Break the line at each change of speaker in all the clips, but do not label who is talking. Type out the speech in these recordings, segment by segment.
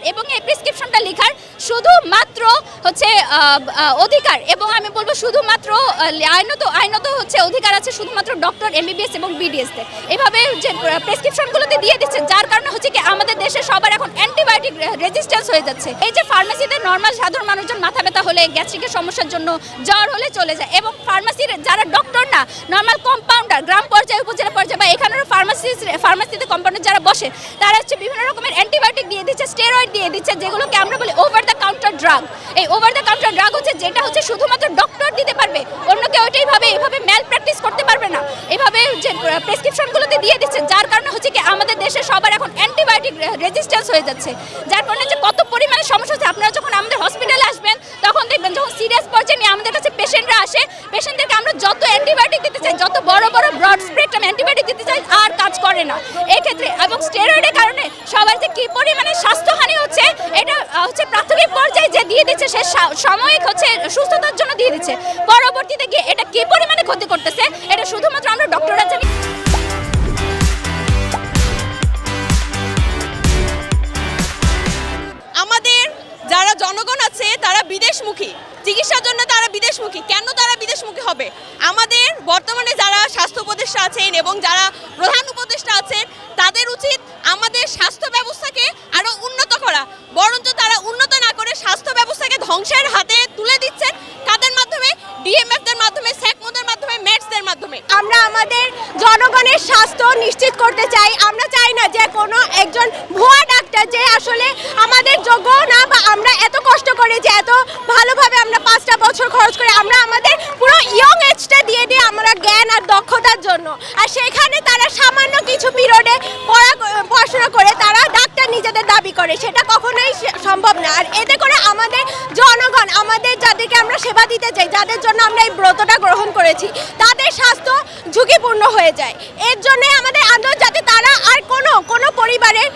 লেখার এবং এই প্রেসক্রিপশনটা লেখার শুধুমাত্র হচ্ছে অধিকার এবং আমি বলব শুধুমাত্র আইনত আইনত হচ্ছে অধিকার আছে শুধুমাত্র ডক্টর এমবিবিএস এবং বিডিএস তে। এভাবে যে প্রেসক্রিপশনগুলোতে দিয়ে দিচ্ছে, যার কারণে হচ্ছে কি আমাদের দেশে সবার এখন অ্যান্টিবায়োটিক রেজিস্ট্যান্স হয়ে যাচ্ছে। এই যে ফার্মেসিতে নর্মাল সাধারণ মানুষজন মাথা ব্যথা হলে গ্যাস্ট্রিকের সমস্যার জন্য জ্বর হলে চলে যায় এবং ফার্মাসির যারা ডক্টর না নর্মাল কম্পাউন্ডার গ্রাম পর্যায়ে, উপজেলা পর্যায়ে বা এখানের ফার্মাসি ফার্মাসিতে কম্পাউন্ডার যারা বসে, তারা হচ্ছে বিভিন্ন রকমের দিচ্ছে স্টেরয়েড দিয়ে দিচ্ছে, যেগুলোকে আমরা বলি ওভার দ্য কাউন্টার ড্রাগ এই ওভার দ্য কাউন্টার ড্রাগ হচ্ছে, যেটা হচ্ছে শুধুমাত্র ডক্টর দিতে পারবে, অন্য কেউ এটাই ভাবে এভাবে ম্যাল প্র্যাকটিস করতে পারবে না। এভাবে যে প্রেসক্রিপশনগুলোতে দিয়ে দিচ্ছে, যার কারণে হচ্ছে কি আমাদের দেশে সবার এখন অ্যান্টিবায়োটিক রেজিস্ট্যান্স হয়ে যাচ্ছে। যার কারণে যে কত পরিমাণে সমস্যা হচ্ছে। আপনারা যখন আমাদের হসপিটালে আসবেন, তখন দেখবেন যখন সিরিয়াস পর্যায়ে নিয়ে আমাদের কাছে পেশেন্টরা আসে পেশেন্টদেরকে আমরা যত অ্যান্টিবায়োটিক দিতে চাই, যত বড় বড় ব্রড স্পেকট্রাম অ্যান্টিবায়োটিক দিতে চাই, আর কাজ করে না। এক্ষেত্রে ক্ষেত্রে এবং স্টেরয়েডের কারণে সবার যে কি পরিমাণে হচ্ছে প্রাথমিক পর্যায়ে যে দিয়ে দিচ্ছে, সে সাময়িক হচ্ছে সুস্থতার জন্য দিয়ে দিচ্ছে। পরবর্তীতে গিয়ে এটা কি পরিমাণে ক্ষতি করতেছে, এটা শুধুমাত্র আমরা ডক্টররা জানি।
আমাদের যারা জনগণ আছে, তারা বিদেশমুখী। চিকিৎসার জন্য তারা বিদেশমুখী। কেন তারা বিদেশমুখী হবে? আমাদের বর্তমানে যারা স্বাস্থ্য উপদেষ্টা আছেন এবং যারা প্রধান উপদেষ্টা আছেন
জনগণের স্বাস্থ্য নিশ্চিত করতে চাই। আমরা চাই না যে কোনো একজন ভুয়া ডাক্তার যে আসলে আমাদের যোগ্য না বা আমরা এত কষ্ট করে যে এত ভালোভাবে আমরা পাঁচটা বছর খরচ করে আমরা আমাদের পুরো ইয়ং এজটা দিয়ে দিয়ে আমরা জ্ঞান আর দক্ষতার জন্য। আর সেখানে তারা সামান্য কিছু পিরিয়ডে দাবি করে, সেটা কখনোই সম্ভব না। আর এতে করে আমাদের জনগণ, আমাদের যাদেরকে আমরা সেবা দিতে চাই, যাদের জন্য আমরা এই ব্রতটা গ্রহণ করেছি, তাদের স্বাস্থ্য ঝুঁকিপূর্ণ হয়ে যায়। এর জন্য আমাদের আন্দোলন যাতে তারা আর কোনো কোনো পরিবারের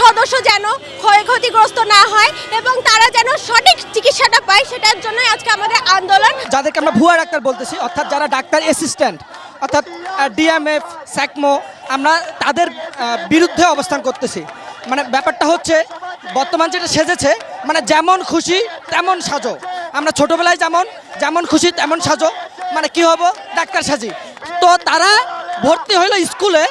সদস্য যেন ক্ষয়ক্ষতিগ্রস্ত না হয় এবং তারা যেন সঠিক চিকিৎসাটা পায়, সেটার জন্যই আজকে আমাদের আন্দোলন।
যাদেরকে আমরা ভুয়া ডাক্তার বলতেছি, অর্থাৎ যারা ডাক্তার অ্যাসিস্ট্যান্ট অর্থাৎ ডিএমএফ স্যাকমো আমরা তাদের বিরুদ্ধে অবস্থান করতেছি। মানে ব্যাপারটা হচ্ছে, বর্তমান যেটা সেজেছে মানে যেমন খুশি তেমন সাজো। আমরা ছোটোবেলায় যেমন যেমন খুশি তেমন সাজো। মানে কি হব? ডাক্তার সাজি। তো তারা ভর্তি হইল স্কুলে,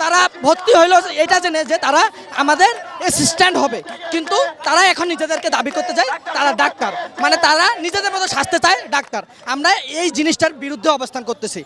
তারা ভর্তি হইল, এটা জেনে যে তারা আমাদের অ্যাসিস্ট্যান্ট হবে। কিন্তু তারা এখন নিজেদেরকে দাবি করতে চায়, তারা ডাক্তার। মানে তারা নিজেদের মতো সাজতে চায় ডাক্তার। আমরা এই জিনিসটার বিরুদ্ধে অবস্থান করতেছি।